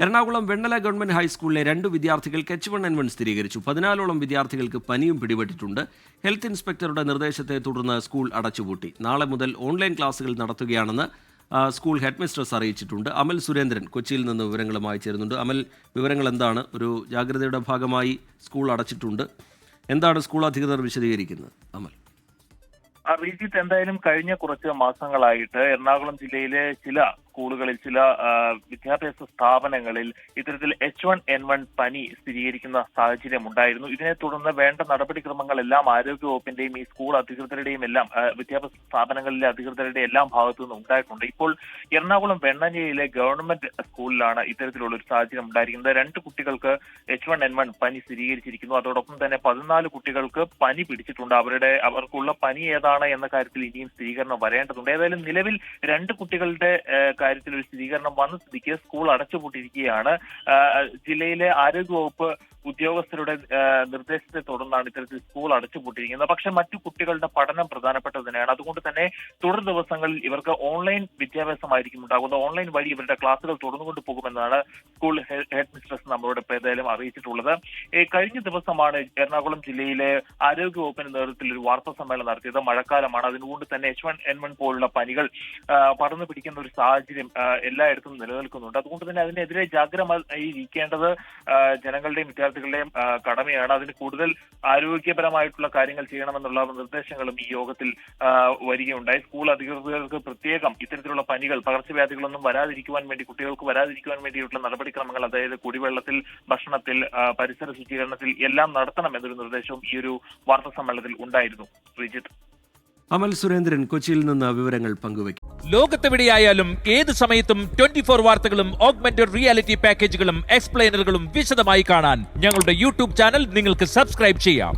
Ernakulam Vennala government ഹൈസ്കൂളിലെ രണ്ട് വിദ്യാർത്ഥികൾക്ക് എച്ച് വൺ എൻ വൺ സ്ഥിരീകരിച്ചു. പതിനാലോളം വിദ്യാർത്ഥികൾക്ക് പനിയും പിടിപെട്ടിട്ടുണ്ട്. ഹെൽത്ത് ഇൻസ്പെക്ടറുടെ നിർദ്ദേശത്തെ തുടർന്ന് സ്കൂൾ അടച്ചുപൂട്ടി. നാളെ മുതൽ ഓൺലൈൻ ക്ലാസുകൾ നടത്തുകയാണെന്ന് സ്കൂൾ ഹെഡ് മിസ്ട്രസ് അറിയിച്ചിട്ടുണ്ട്. അമൽ സുരേന്ദ്രൻ കൊച്ചിയിൽ നിന്ന് വിവരങ്ങളുമായി ചേരുന്നുണ്ട്. അമൽ വിവരങ്ങൾ എന്താണ്? ഒരു ജാഗ്രതയുടെ ഭാഗമായി സ്കൂൾ അടച്ചിട്ടുണ്ട്. എന്താണ് സ്കൂൾ അധികൃതർ വിശദീകരിക്കുന്നത്? അമൽ. ആ റിജിത്ത് എന്തായാലും കഴിഞ്ഞ കുറച്ച് മാസങ്ങളായിട്ട് എറണാകുളം ജില്ലയിലെ ചില സ്കൂളുകളിൽ ചില വിദ്യാഭ്യാസ സ്ഥാപനങ്ങളിൽ ഇത്തരത്തിൽ എച്ച് വൺ എൻ വൺ പനി സ്ഥിരീകരിക്കുന്ന സാഹചര്യം ഉണ്ടായിരുന്നു ഇതിനെ തുടർന്ന് വേണ്ട നടപടിക്രമങ്ങളെല്ലാം ആരോഗ്യവകുപ്പിന്റെയും ഈ സ്കൂൾ അധികൃതരുടെയും എല്ലാം വിദ്യാഭ്യാസ സ്ഥാപനങ്ങളിലെ അധികൃതരുടെ എല്ലാം ഭാഗത്തു നിന്നും ഉണ്ടായിട്ടുണ്ട്. ഇപ്പോൾ എറണാകുളം വെണ്ണഞ്ഞയിലെ ഗവൺമെന്റ് സ്കൂളിലാണ് ഇത്തരത്തിലുള്ള ഒരു സാഹചര്യം ഉണ്ടായിരിക്കുന്നത്. രണ്ട് കുട്ടികൾക്ക് എച്ച് വൺ എൻ വൺ പനി സ്ഥിരീകരിച്ചിരിക്കുന്നു. അതോടൊപ്പം തന്നെ പതിനാല് കുട്ടികൾക്ക് പനി പിടിച്ചിട്ടുണ്ട്. അവരുടെ അവർക്കുള്ള പനി ഏതാണ് എന്ന കാര്യത്തിൽ ഇനിയും സ്ഥിരീകരണം വരേണ്ടതുണ്ട്. ഏതായാലും നിലവിൽ രണ്ട് കുട്ടികളുടെ കാര്യത്തിൽ ഒരു സ്ഥിരീകരണം വന്ന സ്ഥിതിക്ക് സ്കൂൾ അടച്ചുപൂട്ടിയിരിക്കുകയാണ്. ജില്ലയിലെ ആരോഗ്യവകുപ്പ് ഉദ്യോഗസ്ഥരുടെ നിർദ്ദേശത്തെ തുടർന്നാണ് ഇത്തരത്തിൽ സ്കൂൾ അടച്ചുപൂട്ടിയിരിക്കുന്നത്. പക്ഷെ മറ്റു കുട്ടികളുടെ പഠനം പ്രധാനപ്പെട്ടത് തന്നെയാണ്. അതുകൊണ്ട് തന്നെ തുടർ ദിവസങ്ങളിൽ ഇവർക്ക് ഓൺലൈൻ വിദ്യാഭ്യാസമായിരിക്കും ഉണ്ടാകുന്നത്. ഓൺലൈൻ വഴി ഇവരുടെ ക്ലാസുകൾ തുടർന്നുകൊണ്ട് പോകുമെന്നാണ് സ്കൂൾ ഹെഡ് മിസ്ട്രസ് നമ്മളോട് ഏതായാലും അറിയിച്ചിട്ടുള്ളത്. കഴിഞ്ഞ ദിവസമാണ് എറണാകുളം ജില്ലയിലെ ആരോഗ്യ വകുപ്പിന്റെ നേതൃത്വത്തിൽ ഒരു വാർത്താ സമ്മേളനം നടത്തിയത്. മഴക്കാലമാണ്. അതിനുകൊണ്ട് തന്നെ എച്ച് വൺ എൻ വൺ പോലുള്ള പനികൾ പടർന്നു പിടിക്കുന്ന ഒരു സാഹചര്യം എല്ലായിടത്തും നിലനിൽക്കുന്നുണ്ട്. അതുകൊണ്ട് തന്നെ അതിനെതിരെ ജാഗ്രതമായി ഇരിക്കേണ്ടത് ജനങ്ങളുടെയും വിദ്യാർത്ഥികളുടെയും ആ, കടമയാണ്. അതിന് കൂടുതൽ ആരോഗ്യപരമായിട്ടുള്ള കാര്യങ്ങൾ ചെയ്യണമെന്നുള്ള നിർദ്ദേശങ്ങളും ഈ യോഗത്തിൽ വരികയുണ്ടായി. സ്കൂൾ അധികൃതർക്ക് പ്രത്യേകം ഇത്തരത്തിലുള്ള പനികൾ പകർച്ചവ്യാധികളൊന്നും വരാതിരിക്കുവാൻ വേണ്ടി കുട്ടികൾക്ക് വരാതിരിക്കുവാൻ വേണ്ടിയിട്ടുള്ള നടപടിക്രമങ്ങൾ അതായത് കുടിവെള്ളത്തിൽ ഭക്ഷണത്തിൽ പരിസര ശുചീകരണത്തിൽ എല്ലാം നടത്തണം എന്നൊരു നിർദ്ദേശവും ഈ ഒരു വാർത്താ സമ്മേളനത്തിൽ ഉണ്ടായിരുന്നു. ശ്രീജിത്ത്. അമൽ സുരേന്ദ്രൻ കൊച്ചിയിൽ നിന്ന് വിവരങ്ങൾ പങ്കുവയ്ക്കും. ലോകത്തെവിടെയായാലും ഏത് സമയത്തും ട്വന്റി ഫോർ വാർത്തകളും ഓഗ്മെന്റഡ് റിയാലിറ്റി പാക്കേജുകളും എക്സ്പ്ലെയിനറുകളും വിശദമായി കാണാൻ ഞങ്ങളുടെ യൂട്യൂബ് ചാനൽ നിങ്ങൾക്ക് സബ്സ്ക്രൈബ് ചെയ്യാം.